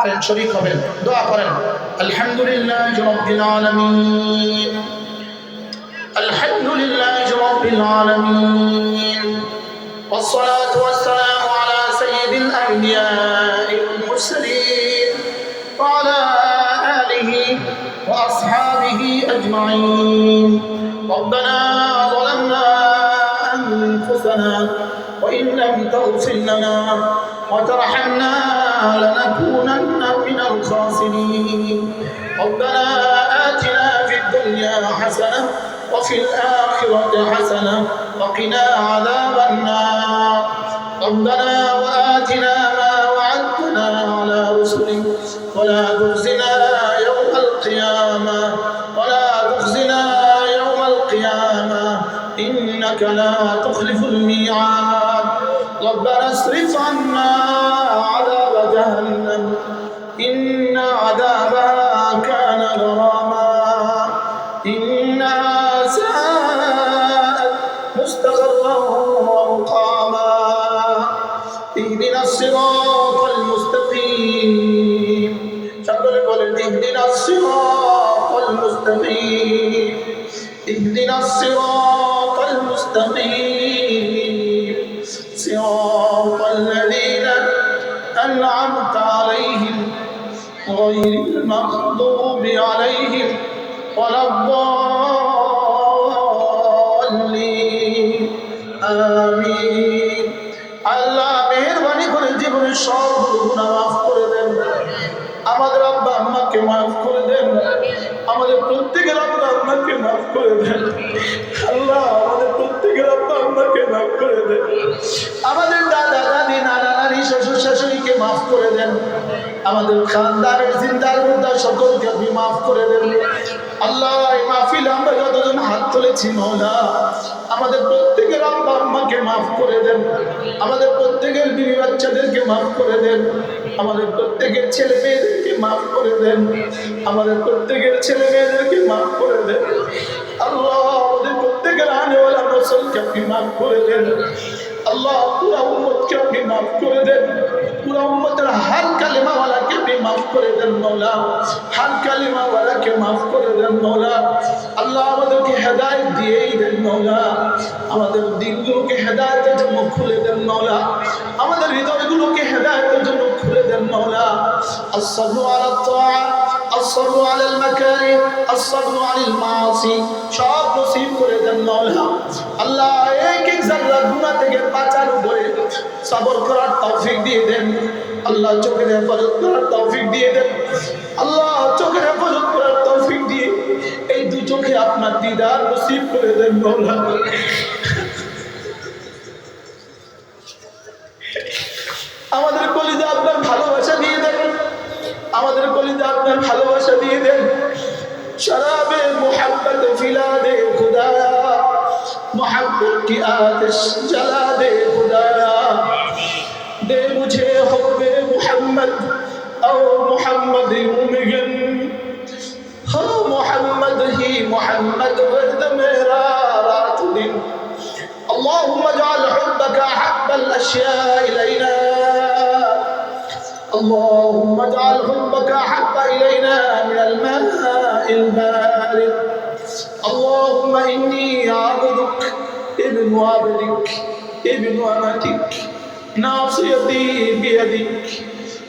পারেন শরীক হবেন দোয়া করেন আলহামদুলিল্লাহ রব্বিল আলামিন আলহামদুলিল্লাহ রব্বিল আলামিন والصلاة والسلام على سيد الأنبياء والمرسلين وعلى آله وأصحابه أجمعين ربنا ظلمنا أنفسنا وإن لم تغفر لنا وترحمنا لنكونن من الخاسرين. ربنا آتنا في الدنيا حسنة وفي الآخرة حسنة وقنا عذاب النار. ربنا وآتنا ما وعدتنا على رسلك ولا تخزنا يوم القيامة ولا تخزنا يوم القيامة. إنك لا تخلف الميعاد. ربنا اصرف عنا كان غراما. إنها ساءت مستقرا ومقاما. اهدنا الصراط المستقيم. شكرا قول اهدنا الصراط المستقيم. اهدنا الصراط المستقيم. صراط الذين أنعمت عليهم غير المغضوب ولا الضالين آمين আল্লাহ মেহরবানি করে জীবনের সবগুলো গুণা মাফ করে দেন আমাদের আব্বা আম্মাকে মাফ করে দেন আমাদের প্রত্যেকের আব্বা আম্মাকে মাফ করে দেন আল্লাহ আমাদের প্রত্যেকের আব্বা আম্মাকে মাফ করে দেন আমাদের দাদা দাদি নানা নানি শ্বশুর শাশুড়িকে মাফ করে দেন আমাদের খানদারের জিন্দার মুদ্রা সকলকে আপনি মাফ করে দেন আল্লাহ, এই মাহফিল আমরা যতজন হাত তুলেছি, মৌলা, আমাদের প্রত্যেকের আব্বা আম্মাকে মাফ করে দেন। আমাদের প্রত্যেকের বিবি বাচ্চাদেরকে মাফ করে দেন। আমাদের প্রত্যেকের ছেলে মেয়েদেরকে মাফ করে দেন। আমাদের প্রত্যেকের ছেলে মেয়েদেরকে মাফ করে দেন। আল্লাহ, আমাদের প্রত্যেকের আনেওয়ালা নসলকে আপনি মাফ করে দেন। আল্লাহ, পুরা উম্মতকে আপনি মাফ করে দেন। পুরা উম্মতের হার কালেমাওয়ালাকে আপনি মাফ করে দেন মৌলা। হার কালিমাওয়ালাকে মাফ করে দেন মৌলা। আল্লাহ আমাদেরকে হেদায়ত দিয়েই দেন মৌলা। আমাদের দিকগুলোকে হেদায়তের জন্য খুলে দেন মৌলা। আমাদের হৃদয়গুলোকে হেদায়তের জন্য খুলে দেন মৌলা। আর সর্ব আসরু আলাল মাকারি সব করে দেন মাওলানা। আল্লাহ এক এক জাররা থেকে আল্লাহ চোখের হেফাজত দিয়ে দেন। আল্লাহ চোখের হেফাজত করার দিয়ে এই দু চোখে আপনার দিদার নসিব করে দেন মাওলানা। আমাদের কলিজা আপনার ভালোবাসা দিয়ে দেন। আমাদের কলিতে আপনার ভালোবাসা দিয়ে দেন। شراب محبت দে خدایا محبت কি আতিশ জ্বালা দে خدایا দে মুঝে حب محمد أو محمد উমগন হো محمد হি محمد ورد মেরা রাত দিন। اللهم اجعل حبك احب الاشياء الينا الله اجعل حبك أحب إلينا من الماء البارد. اللهم إني عبدك ابن عبدك ابن أمتك. ناصيتي بيدك.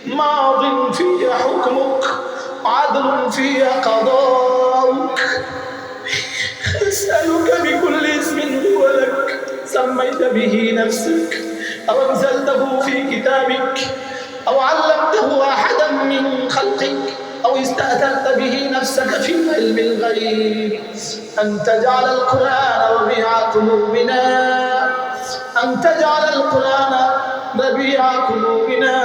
ماض في حكمك عدل في قضاؤك. أسألك بكل اسم هو لك. سميت به نفسك أو أنزلته في كتابك. أو علمته أحدا من خلقك أو استأثرت به نفسك في علم الغيب أن تجعل القرآن ربيع قلوبنا أن تجعل القرآن ربيع قلوبنا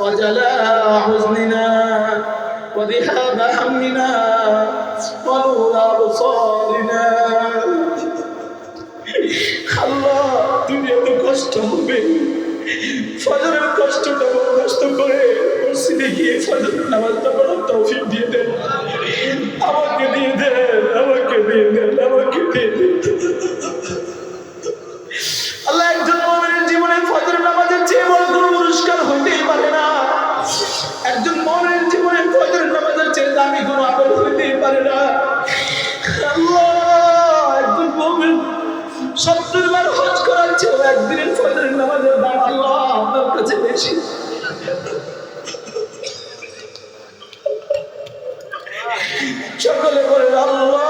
وجلاء حزننا وذهاب همنا ونور أبصارنا আল্লাহ দুনিয়াতে কষ্ট হবে ফজরের কষ্টটা কষ্ট করে মসজিদে গিয়ে ফজরের নামাজটা পড়ার তৌফিক দিয়ে দেন। চেয়েও একদিনের আল্লাহ,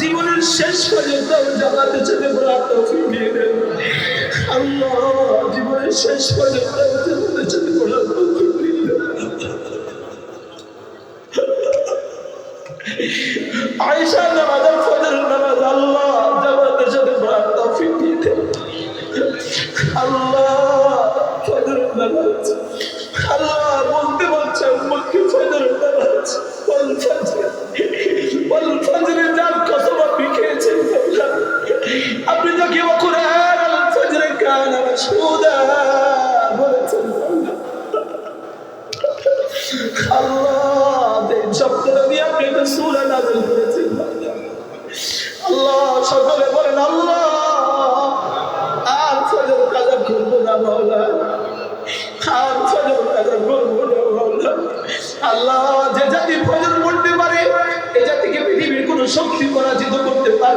জীবনের শেষ পর্যন্ত জানাতে চলে পড়ার তৌফিক দিয়ে দেন আল্লাহ, জীবনের শেষ পর্যন্ত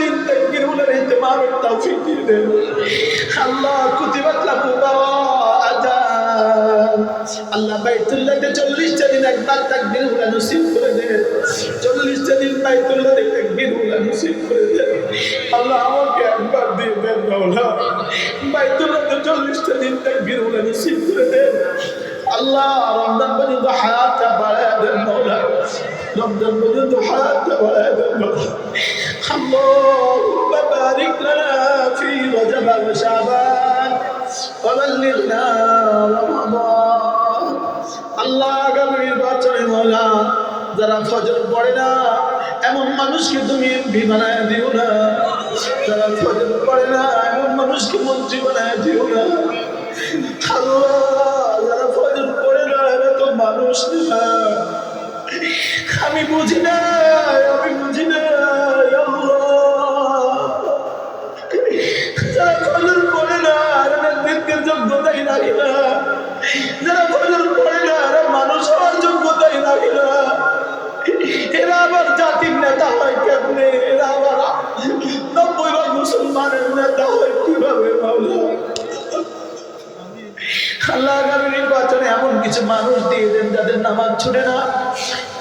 দিন তাকবীর বলে রইতে মারের তৌফিক দিয়ে দেন। আল্লাহ বাইতুল্লাহতে চল্লিশটা দিন একবার তাকবীর বলে নসিব করে দেন। চল্লিশটা দিন বাইতুল্লাহতে তাকবীর বলে নসিব করে দেন। আল্লাহ আমাকে একবার দিয়ে দেন, মাওলা। বাইতুল্লাহতে চল্লিশটা দিন তাকবীর বলে নসিব করে দেন। আল্লাহ রমজান পর্যন্ত হায়াতটা বাড়ায় দেন, মাওলা। রমজান পর্যন্ত হায়াতটা বাড়ায় দেন মাওলা اللهم بارك لنا في رجب وشعبان وبلغنا رمضان আল্লাহ আগামী নির্বাচনে মৌলা যারা ফজর পড়ে না এমন মানুষকে তুমি এমপি বানায় দিও না যারা ফজর পড়ে না এমন মানুষকে মন্ত্রী বানায় দিও না আল্লাহ যারা ফজর পড়ে না এরা তো মানুষ না আমি বুঝি না আমি বুঝি না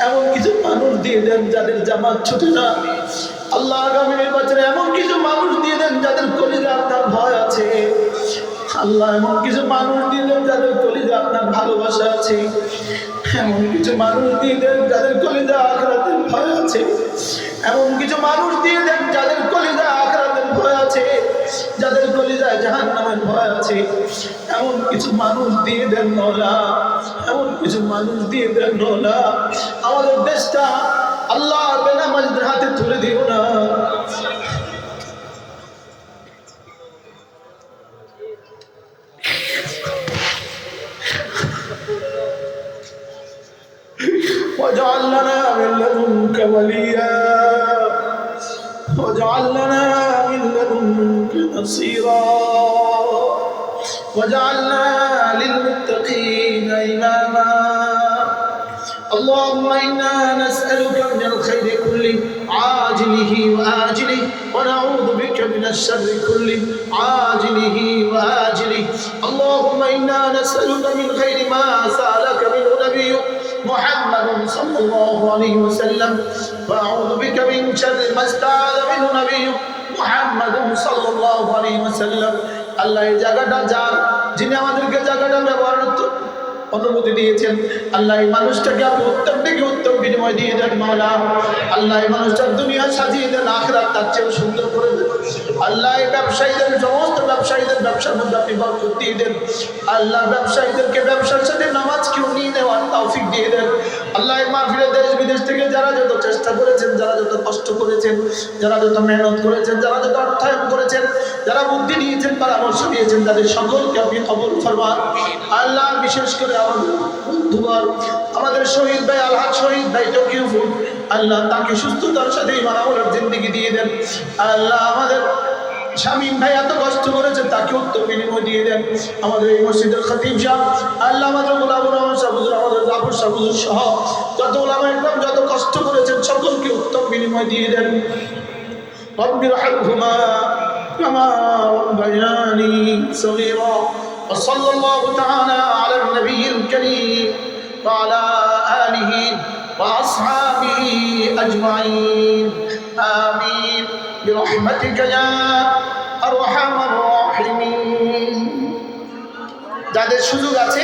এমন কিছু মানুষ দিয়ে দেন যাদের জামাত ছুটে না। আল্লাহ আগামী নির্বাচনে এমন কিছু মানুষ দিয়ে দেন যাদের কলিজা আপনার ভয় আছে। আল্লাহ এমন কিছু মানুষ দিয়ে দেন যাদের কলিজা আপনার ভালোবাসা আছে। এমন কিছু মানুষ দিয়ে দেন যাদের কলিজা আখরাতের ভয় আছে। এমন কিছু মানুষ দিয়ে দেন যাদের কলিজা আখরাতের এমন কিছু মানুষ দিয়ে দেন নলা এমন কিছু মানুষ দিয়ে দেন নলা আমাদের দেশটা আল্লাহ বেনামাজদের হাতে তুলে দিও না واجعل لنا من لدنك وليا واجعل لنا من لدنك نصيرا واجعلنا للمتقين إماما اللهم إنا نسألك আল্লাহ এই জায়গাটা যান, যিনি আমাদেরকে জায়গাটা ব্যবহার অনুমতি দিয়েছেন। আল্লাহ এই মানুষটাকে আপনি উত্তম থেকে উত্তম বিনিময় দিয়ে দেন, মাওলা। আল্লাহ এই মানুষটার দুনিয়া সাজিয়ে দেন, আখরাত তার চেয়েও সুন্দর করে দেন। আল্লাহ এই ব্যবসায়ীদের, সমস্ত ব্যবসায়ীদের ব্যবসার মধ্যে আপনি বরকত দিয়ে দেন। আল্লাহ ব্যবসায়ীদেরকে ব্যবসার সাথে নামাজ কেউ নিয়ে নেওয়ার তৌফিক দিয়ে দেন। আল্লাহ মাহফিলে দেশ বিদেশ থেকে যারা যত চেষ্টা করেছেন, যারা যত কষ্ট করেছেন, যারা যত মেহনত করেছেন, যারা যত অর্থায়ন করেছেন, যারা বুদ্ধি দিয়েছেন, পরামর্শ দিয়েছেন, তাদের সকলকে আপনি কবল ফরমান। আল্লাহ, বিশেষ করে আমাদের বন্ধুবার আমাদের শহীদ ভাই আল্লাহ শহীদ ভাই তকিউফুল, আল্লাহ তাকে সুস্থতার সাথে ইমান আমলের জিন্দিগি দিয়ে দেন। আল্লাহ আমাদের শামীম ভাই এত কষ্ট করেছেন তাকে উত্তর বিনিময় দিয়ে দেন আমাদের এই মসজিদের খতিব সাহ আল্লাহ আমাদের গোলাম রহমান সাহুজুর আমাদের জাফর সাহুজুর সহ যত ওলামা ইকরাম যত কষ্ট করেছেন সকলকে উত্তম বিনিময় দিয়ে দেন رب ارحمهما كما ربياني صغيرا وصلى الله تعالى على النبي الكريم وعلى آله وأصحابه أجمعين آمين برحمتك يا أرحم الراحمين যাদের সুযোগ আছে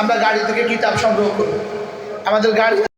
আমরা গাড়ি থেকে কিতাব সংগ্রহ করব আমাদের গাড়ি